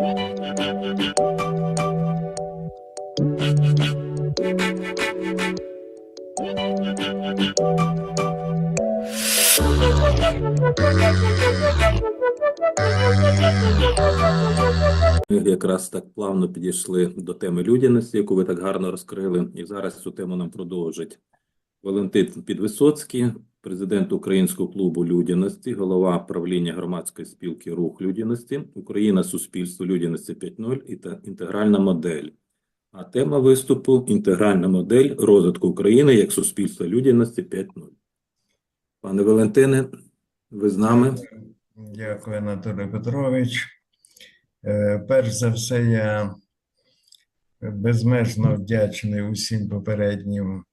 Ми якраз так плавно підійшли до теми людяності, яку ви так гарно розкрили, і зараз цю тему нам продовжить Валентин Підвисоцький, президент Українського клубу людяності, голова правління громадської спілки Рух людяності, Україна Суспільство людяності 5.0 і та інтегральна модель. А тема виступу інтегральна модель розвитку України як суспільства людяності 5.0. Пане Валентине, ви з нами? Дякую, Анатолій Петрович. Е, Перш за все, я безмежно вдячний усім попереднім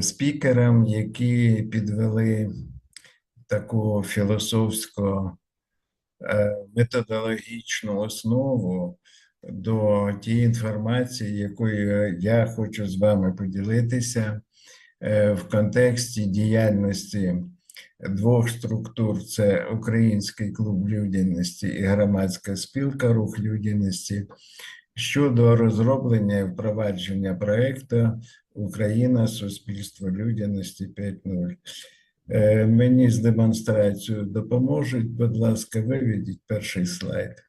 спікерам, які підвели таку філософсько е, методологічну основу до тієї інформації, якою я хочу з вами поділитися е, в контексті діяльності двох структур: це Український клуб людяності і громадська спілка Рух людяності щодо розроблення і впровадження проекту Україна Суспільство людяності 5.0. Е, Мені з демонстрацією допоможуть. Будь ласка, виведіть перший слайд.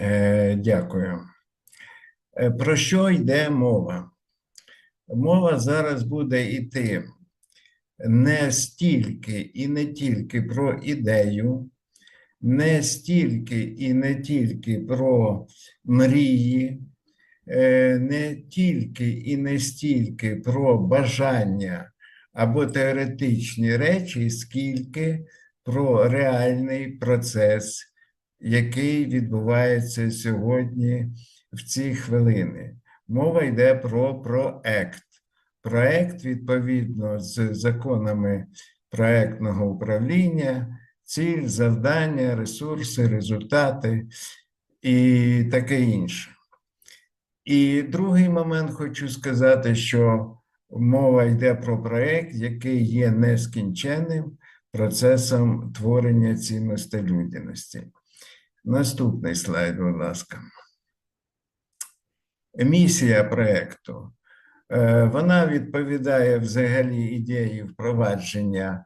Е, Дякую. Е, Про що йде мова? Мова зараз буде йти не стільки і не тільки про ідею, не стільки і не тільки про мрії, е, не тільки і не стільки про бажання або теоретичні речі, скільки про реальний процес, який відбувається сьогодні в ці хвилини. Мова йде про проект. Проект, відповідно з законами проектного управління, ціль, завдання, ресурси, результати і таке інше. І другий момент хочу сказати, що мова йде про проект, який є нескінченним процесом творення цінностей людяності. Наступний слайд, будь ласка. Місія проекту. Е, Вона відповідає взагалі ідеї впровадження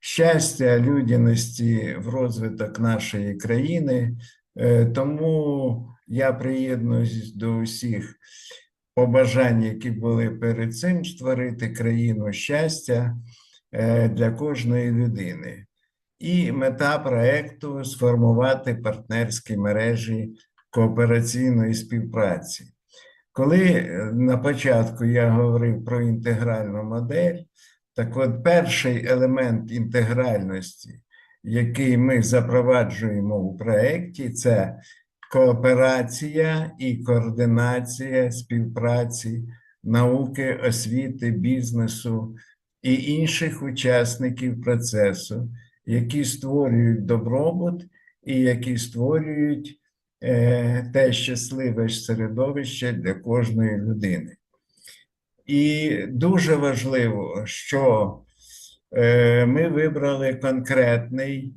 щастя, людяності в розвиток нашої країни. Е, Тому я приєднуюсь до усіх побажань, які були перед цим створити країну щастя е, для кожної людини. І мета проекту сформувати партнерські мережі коопераційної співпраці. Коли е, на початку я говорив про інтегральну модель, так от перший елемент інтегральності, який ми запроваджуємо у проєкті, це кооперація і координація співпраці науки, освіти, бізнесу і інших учасників процесу, які створюють добробут і які створюють те щасливе середовище для кожної людини. І дуже важливо, що е, ми вибрали конкретний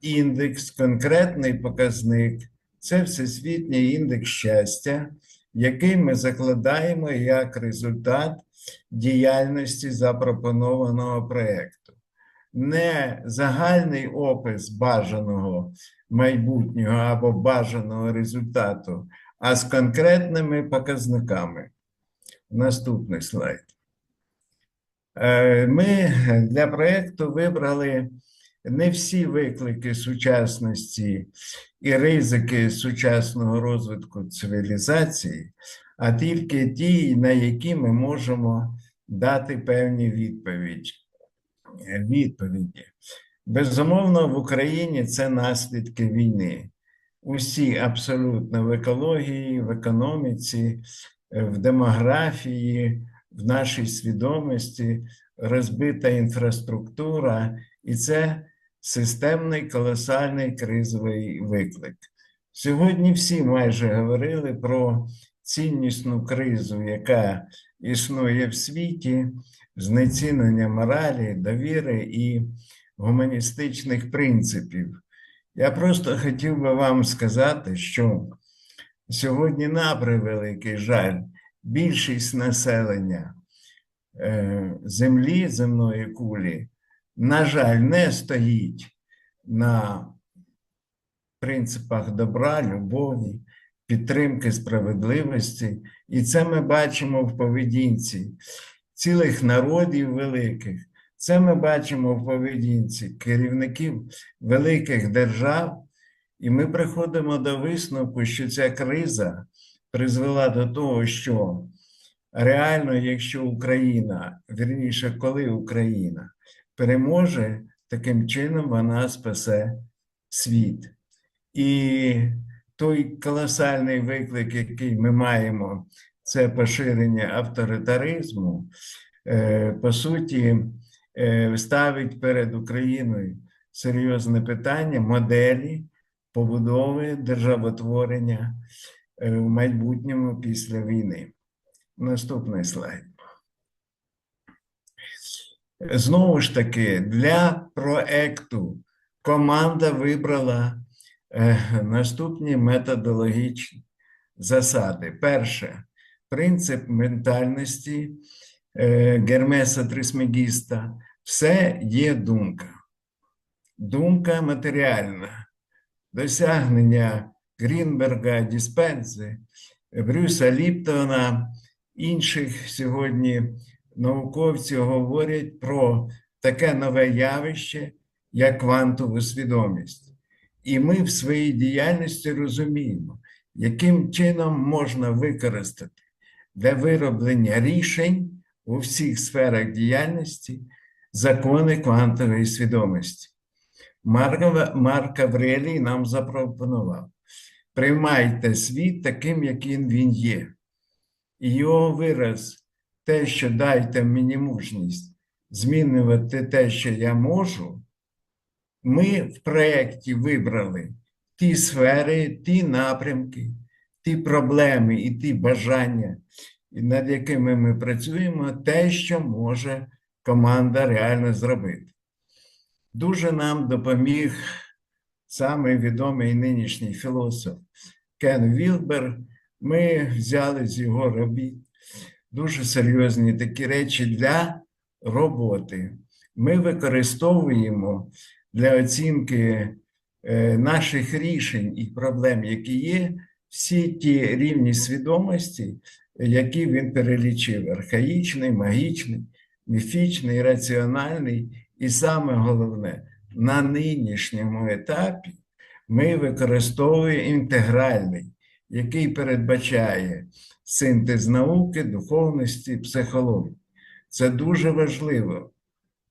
індекс, конкретний показник це Всесвітній індекс щастя, який ми закладаємо як результат діяльності запропонованого проєкту. Не загальний опис бажаного майбутнього або бажаного результату, а з конкретними показниками. Наступний слайд. Е, Ми для проєкту вибрали не всі виклики сучасності і ризики сучасного розвитку цивілізації, а тільки ті, на які ми можемо дати певні відповіді. Відповіді. Безумовно, в Україні це наслідки війни. Усі абсолютно в екології, в економіці, в демографії, в нашій свідомості розбита інфраструктура, і це системний колосальний кризовий виклик. Сьогодні всі майже говорили про ціннісну кризу, яка існує в світі, знецінення моралі, довіри і гуманістичних принципів. Я просто хотів би вам сказати, що сьогодні, на превеликий жаль, більшість населення е, землі, земної кулі, на жаль, не стоїть на принципах добра, любові, підтримки справедливості. І це ми бачимо в поведінці цілих народів великих. Це ми бачимо в поведінці керівників великих держав, і ми приходимо до висновку, що ця криза призвела до того, що реально, якщо Україна, вірніше, коли Україна переможе, таким чином вона спасе світ. І той колосальний виклик, який ми маємо, це поширення авторитаризму, е, по суті, е, ставить перед Україною серйозне питання моделі побудови державотворення е, в майбутньому після війни. Наступний слайд. Знову ж таки, для проекту команда вибрала наступні методологічні засади. Перше принцип ментальності е, Гермеса Трисмегіста все є думка. Думка матеріальна. Досягнення Грінберга, Діспензи, Брюса Ліптона, інших сьогодні науковців говорять про таке нове явище, як квантову свідомість. І ми в своїй діяльності розуміємо, яким чином можна використати для вироблення рішень у всіх сферах діяльності закони квантової свідомості. Марк, Аврелій нам запропонував: приймайте світ таким, яким він є. І його вираз, те, що дайте мені мужність змінювати те, що я можу, ми в проєкті вибрали ті сфери, ті напрямки, ті проблеми і ті бажання, над якими ми працюємо, те, що може команда реально зробити. Дуже нам допоміг самий відомий нинішній філософ Кен Вілбер. Ми взяли з його робіт дуже серйозні такі речі для роботи. Ми використовуємо для оцінки е, наших рішень і проблем, які є, всі ті рівні свідомості, які він перелічив: архаїчний, магічний, міфічний, раціональний, і саме головне, на нинішньому етапі ми використовуємо інтегральний, який передбачає синтез науки, духовності, психології. Це дуже важливо,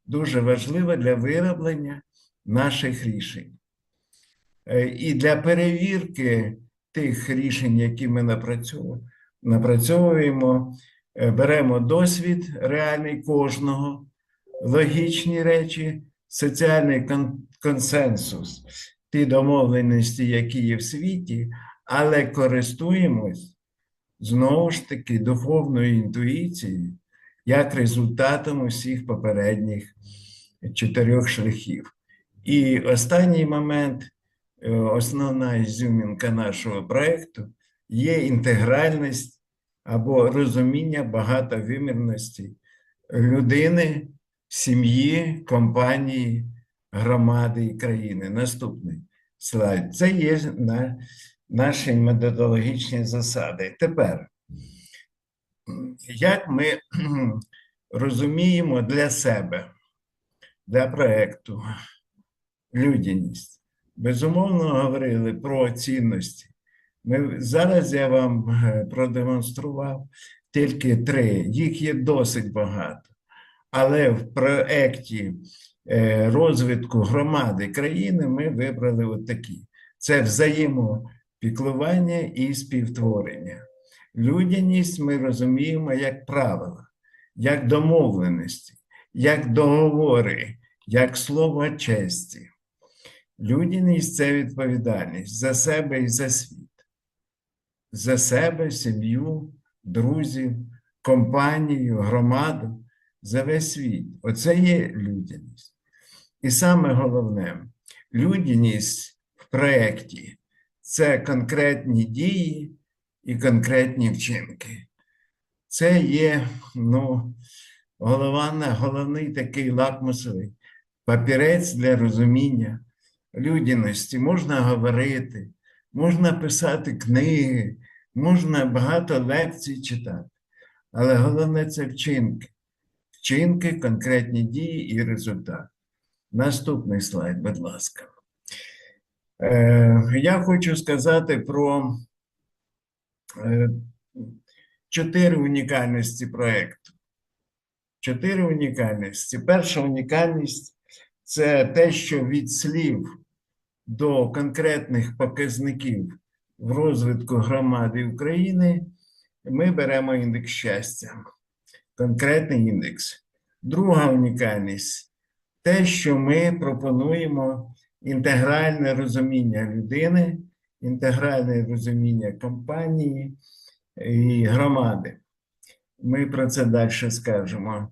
дуже важливо для вироблення наших рішень. Е, І для перевірки тих рішень, які ми напрацьовуємо, е, беремо досвід реальний кожного, логічні речі, соціальний консенсус, ті домовленості, які є в світі, але користуємось знову ж таки духовною інтуїцією як результатом усіх попередніх чотирьох шляхів. І останній момент, е, основна ізюмінка нашого проєкту є інтегральність або розуміння багатовимірності людини, сім'ї, компанії, громади і країни. Наступний слайд. Це є на наші методологічні засади. Тепер, як ми розуміємо для себе, для проєкту людяність? Безумовно, говорили про цінності. Ми, зараз я вам е, продемонстрував тільки три, їх є досить багато. Але в проєкті е, розвитку громади країни ми вибрали такі: це взаємопіклування і співтворення. Людяність ми розуміємо як правила, як домовленості, як договори, як слово честі. Людяність це відповідальність за себе і за світ. за себе, сім'ю, друзів, компанію, громаду, за весь світ. Оце є людяність. І саме головне, людяність в проєкті це конкретні дії і конкретні вчинки. Це є ну, голова, головний такий лакмусовий папірець для розуміння людяності. Можна говорити, можна писати книги, можна багато лекцій читати. Але головне це вчинки. Вчинки, конкретні дії і результат. Наступний слайд, будь ласка. Е, я хочу сказати про е, чотири унікальності проєкту. Чотири унікальності. Перша унікальність це те, що від слів до конкретних показників в розвитку громади України ми беремо індекс щастя, конкретний індекс. Друга унікальність те, що ми пропонуємо інтегральне розуміння людини, інтегральне розуміння компанії і громади. Ми про це далі скажемо.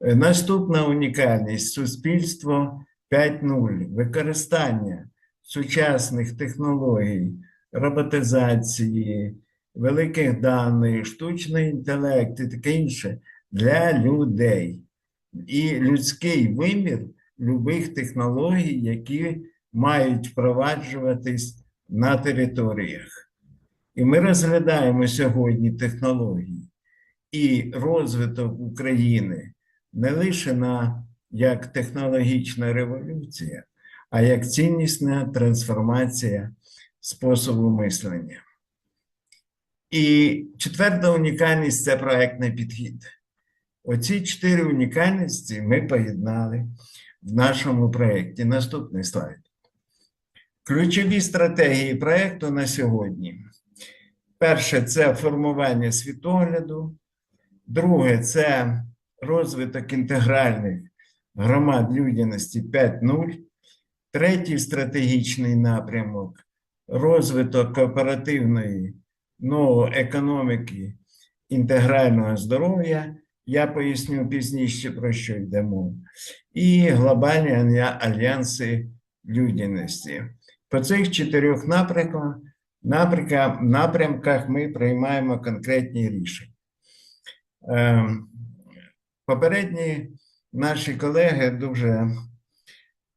Наступна унікальність суспільство 5.0, використання сучасних технологій, роботизації, великих даних, штучний інтелект і таке інше для людей. І людський вимір любих технологій, які мають впроваджуватись на територіях. І ми розглядаємо сьогодні технології і розвиток України не лише на як технологічна революція, а як ціннісна трансформація способу мислення. І четверта унікальність це проектний підхід. Оці чотири унікальності ми поєднали в нашому проєкті. Наступний слайд. Ключові стратегії проєкту на сьогодні. Перше це формування світогляду. Друге це розвиток інтегральних громад людяності 5.0. Третій стратегічний напрямок розвиток кооперативної нової економіки інтегрального здоров'я. Я поясню пізніше, про що йде мова. І глобальні альянси людяності. По цих чотирьох напрямках, напрямках, напрямках ми приймаємо конкретні рішення. Ем, Попередні наші колеги дуже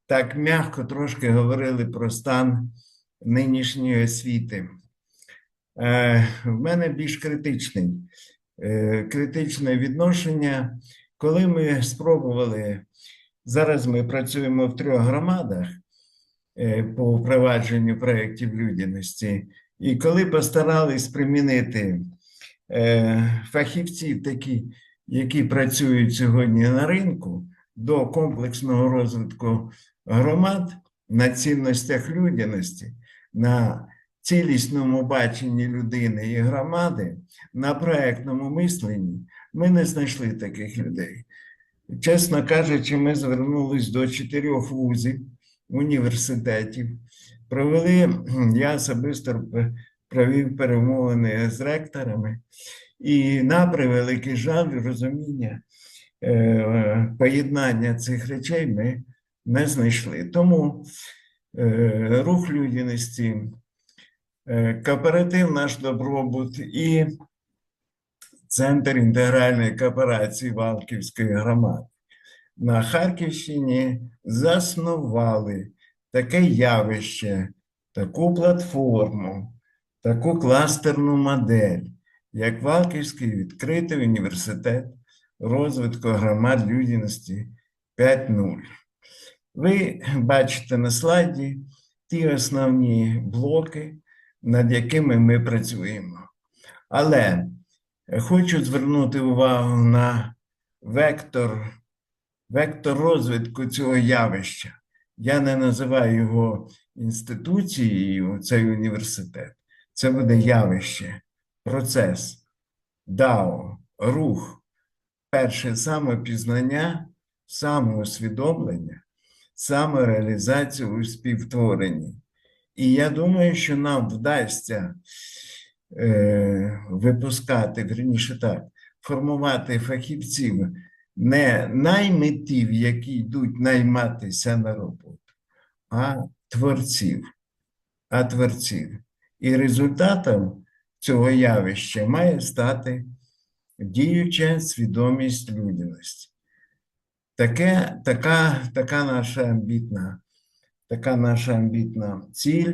так м'яко трошки говорили про стан нинішньої освіти. Е, В мене більш критичний, е, критичне відношення. Коли ми спробували, зараз ми працюємо в трьох громадах е, по впровадженню проєктів людяності, і коли постарались примінити фахівців, такі, які працюють сьогодні на ринку, до комплексного розвитку громад на цінностях людяності, на цілісному баченні людини і громади, на проектному мисленні, ми не знайшли таких людей. Чесно кажучи, ми звернулись до чотирьох вузів, університетів, провели, я особисто провів перемовини з ректорами, і на превеликий жаль, розуміння е, поєднання цих речей ми не знайшли. Тому е, рух людяності, е, кооператив наш добробут і Центр інтегральної кооперації Валківської громади на Харківщині заснували таке явище, таку платформу, таку кластерну модель, як Валківський відкритий університет розвитку громад людяності 5.0. Ви бачите на слайді ті основні блоки, над якими ми працюємо. Але хочу звернути увагу на вектор, вектор розвитку цього явища. Я не називаю його інституцією, цей університет. Це буде явище, процес, дао, рух. Перше самопізнання, самоусвідомлення, самореалізацію у співтворенні. І я думаю, що нам вдасться е, випускати, вірніше так, формувати фахівців не наймитів, які йдуть найматися на роботу, а творців. А творців. І результатом цього явища має стати діюча свідомість людяності. Таке, така, така наша амбітна, така наша амбітна ціль,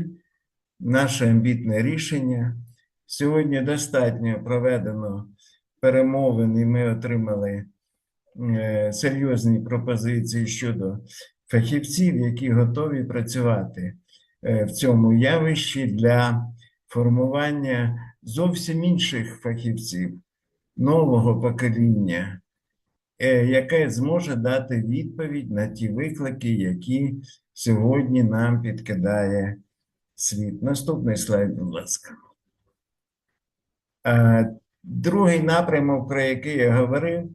наше амбітне рішення. Сьогодні достатньо проведено перемовин, і ми отримали е, серйозні пропозиції щодо фахівців, які готові працювати е, в цьому явищі для формування зовсім інших фахівців нового покоління, яке зможе дати відповідь на ті виклики, які сьогодні нам підкидає світ. Наступний слайд, будь ласка. Е, Другий напрямок, про який я говорив,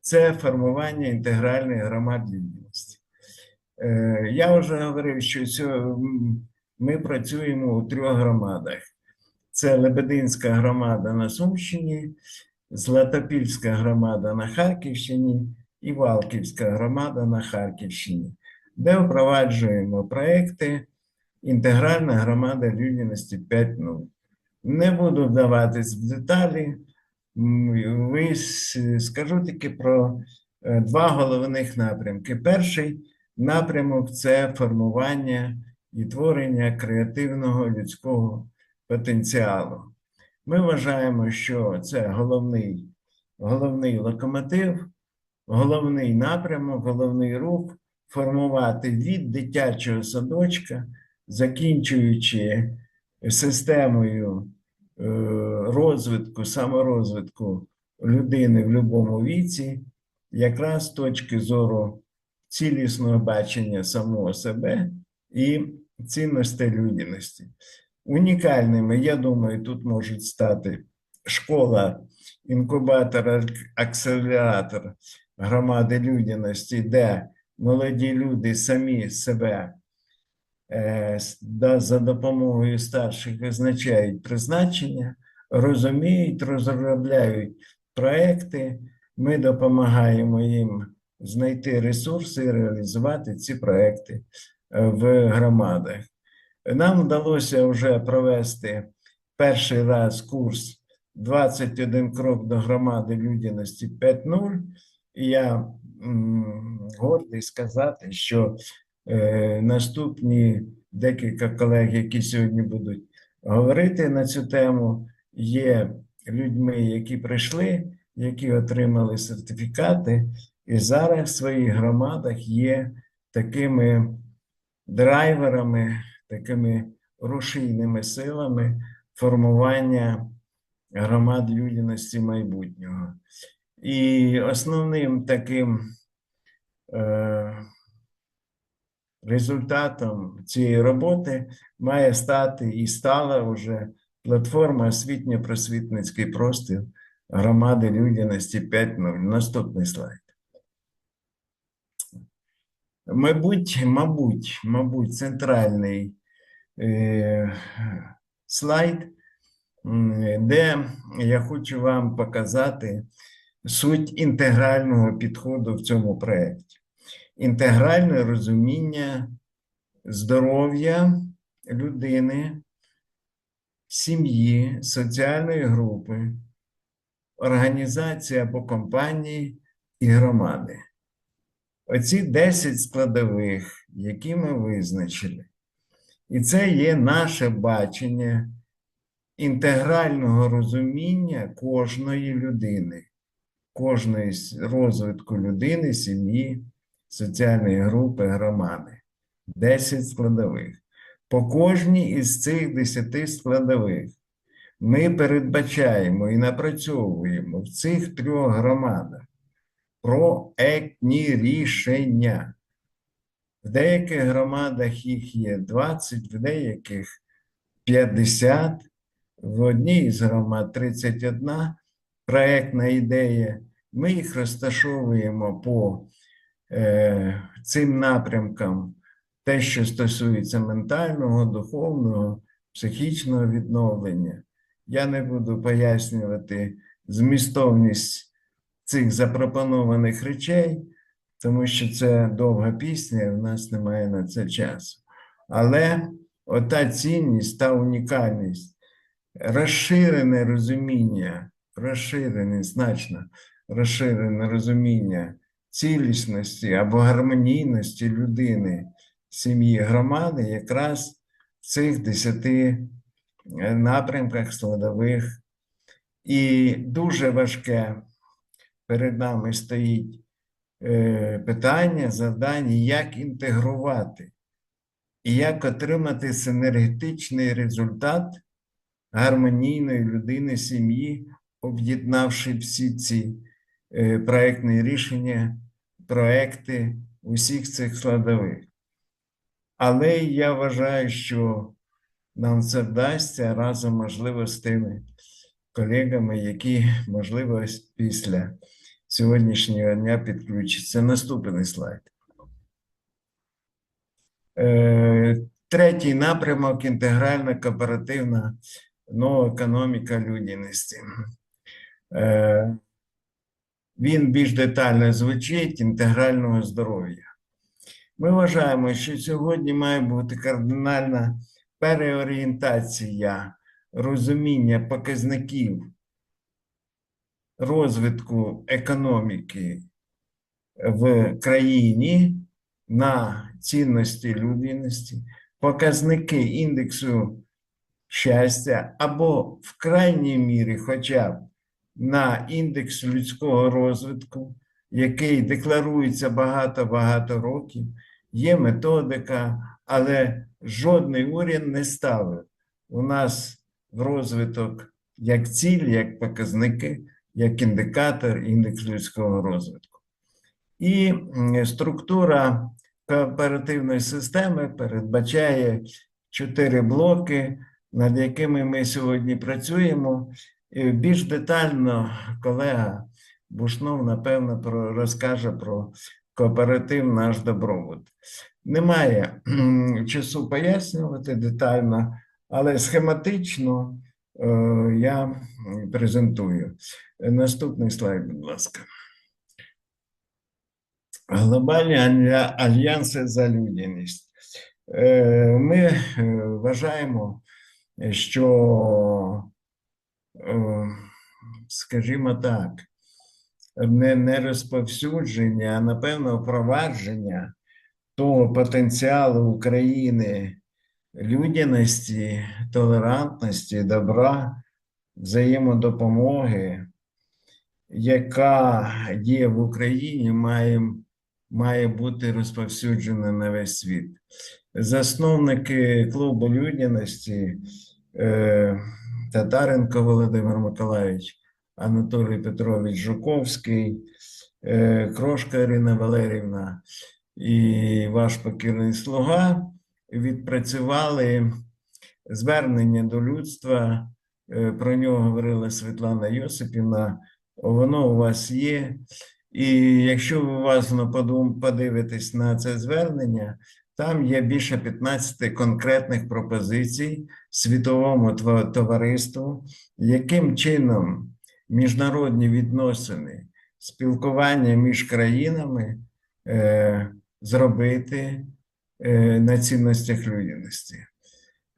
це формування інтегральної громад. Е, Я вже говорив, що ми працюємо у трьох громадах: це Лебединська громада на Сумщині, Златопільська громада на Харківщині і Валківська громада на Харківщині, де впроваджуємо проекти Інтегральна громада людяності 5.0. Не буду вдаватись в деталі. Ви скажу тільки про е, два головних напрямки. Перший напрямок це формування і творення креативного людського потенціалу. Ми вважаємо, що це головний, головний локомотив, головний напрямок, головний рух формувати від дитячого садочка, закінчуючи системою е, розвитку, саморозвитку людини в будь-якому віці, якраз з точки зору цілісного бачення самого себе і цінностей людяності. Унікальними, я думаю, тут можуть стати школа, інкубатор, акселератор громади людяності, де молоді люди самі себе е, за допомогою старших визначають призначення, розуміють, розробляють проекти. Ми допомагаємо їм знайти ресурси і реалізувати ці проекти е, в громадах. Нам вдалося вже провести перший раз курс 21 крок до громади людяності 5.0. І я гордий сказати, що е, наступні декілька колег, які сьогодні будуть говорити на цю тему, є людьми, які прийшли, які отримали сертифікати, і зараз в своїх громадах є такими драйверами, такими рушійними силами формування громад людяності майбутнього. І основним таким е, результатом цієї роботи має стати і стала вже платформа освітньо-просвітницький простір громади людяності 5.0. Наступний слайд. Мабуть, мабуть, мабуть, центральний слайд, де я хочу вам показати суть інтегрального підходу в цьому проєкті. Інтегральне розуміння здоров'я людини, сім'ї, соціальної групи, організації або компанії і громади. Оці 10 складових, які ми визначили. І це є наше бачення інтегрального розуміння кожної людини, кожної розвитку людини, сім'ї, соціальної групи, громади. 10 складових. По кожній із цих 10 складових ми передбачаємо і напрацьовуємо в цих трьох громадах проектні рішення. В деяких громадах їх є 20, в деяких 50, в одній із громад 31 проектна ідея. Ми їх розташовуємо по е, цим напрямкам, те, що стосується ментального, духовного, психічного відновлення. Я не буду пояснювати змістовність цих запропонованих речей, тому що це довга пісня, і в нас немає на це часу. Але ота цінність, та унікальність, розширене розуміння, розширене, значно розширене розуміння цілісності або гармонійності людини, сім'ї, громади якраз в цих десяти е, напрямках складових. І дуже важке перед нами стоїть питання, завдання, як інтегрувати і як отримати синергетичний результат гармонійної людини, сім'ї, об'єднавши всі ці е, проектні рішення, проекти усіх цих складових. Але я вважаю, що нам це вдасться разом, можливо, з тими колегами, які, можливо, після сьогоднішнього дня підключаться. Наступний слайд. Е, Третій напрямок інтегральна кооперативна нова економіка людяності. Е, Він більш детально звучить інтегрального здоров'я. Ми вважаємо, що сьогодні має бути кардинальна переорієнтація розуміння показників розвитку економіки в країні на цінності людяності, показники індексу щастя або в крайній мірі, хоча б на індекс людського розвитку, який декларується багато-багато років, є методика, але жодний уряд не ставив. У нас в розвиток як ціль, як показники, як індикатор, індекс людського розвитку. І структура кооперативної системи передбачає чотири блоки, над якими ми сьогодні працюємо. І більш детально колега Бушнов, напевно, про, розкаже про кооператив наш добробут. Немає часу пояснювати детально, але схематично е, я презентую. Наступний слайд, будь ласка. Глобальні алья- альянси за людяність. Е, Ми е, вважаємо, що, е, скажімо так, не, не розповсюдження, а напевно впровадження того потенціалу України людяності, толерантності, добра, взаємодопомоги, яка є в Україні, має, має бути розповсюджена на весь світ. Засновники клубу людяності е, Татаренко Володимир Миколаївич, Анатолій Петрович Жуковський, е, Крошка Ірина Валерівна і ваш покірний слуга відпрацювали звернення до людства. Е, Про нього говорила Світлана Йосипівна. Воно у вас є. І якщо ви уважно подивитесь на це звернення, там є більше 15 конкретних пропозицій світовому товариству, яким чином міжнародні відносини, спілкування між країнами е, зробити на цінностях людяності.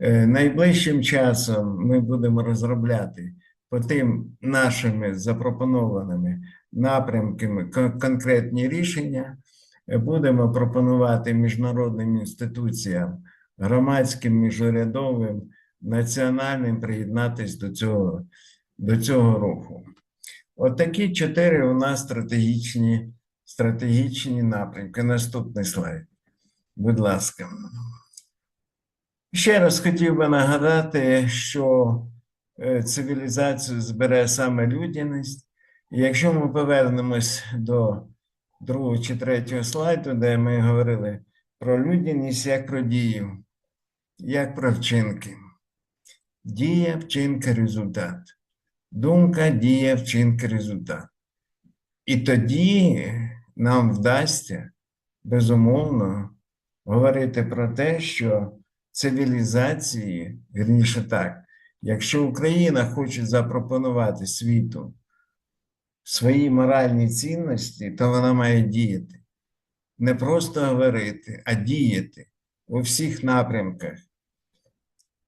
Е, Найближчим часом ми будемо розробляти по тим нашими запропонованими напрямками конкретні рішення. Е, Будемо пропонувати міжнародним інституціям, громадським, міжурядовим, національним приєднатись до цього, до цього руху. От чотири у нас стратегічні, стратегічні напрямки. Наступний слайд. Будь ласка. Ще раз хотів би нагадати, що е, цивілізацію збере саме людяність. І якщо ми повернемось до другого чи третього слайду, де ми говорили про людяність як про дію, як про вчинки. Дія, вчинка, результат. Думка, дія, вчинка, результат. І тоді нам вдасться, безумовно, говорити про те, що цивілізації, вірніше так, Якщо Україна хоче запропонувати світу свої моральні цінності, то вона має діяти. Не просто говорити, а діяти у всіх напрямках.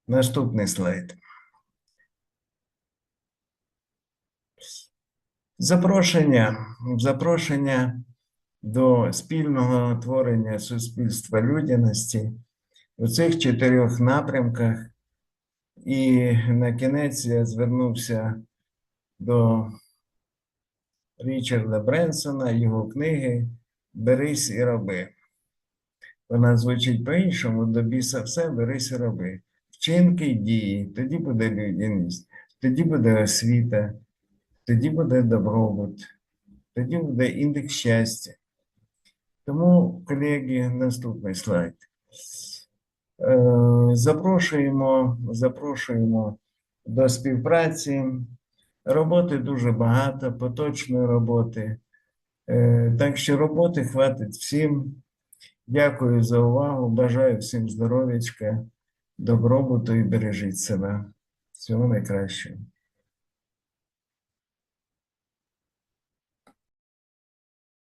Наступний слайд. Запрошення, запрошення до спільного творення суспільства людяності у цих чотирьох напрямках. І на кінець я звернувся до Річарда Бренсона, його книги Берись і роби. Вона звучить по-іншому, до біса все, берись і роби. Вчинки й дії, тоді буде людяність, тоді буде освіта, тоді буде добробут, тоді буде індекс щастя. Тому, колеги, наступний слайд. Е, Запрошуємо, запрошуємо до співпраці. Роботи дуже багато, поточної роботи. Е, Так що роботи хватить всім. Дякую за увагу. Бажаю всім здоров'ячка, добробуту і бережіть себе. Всього найкращого.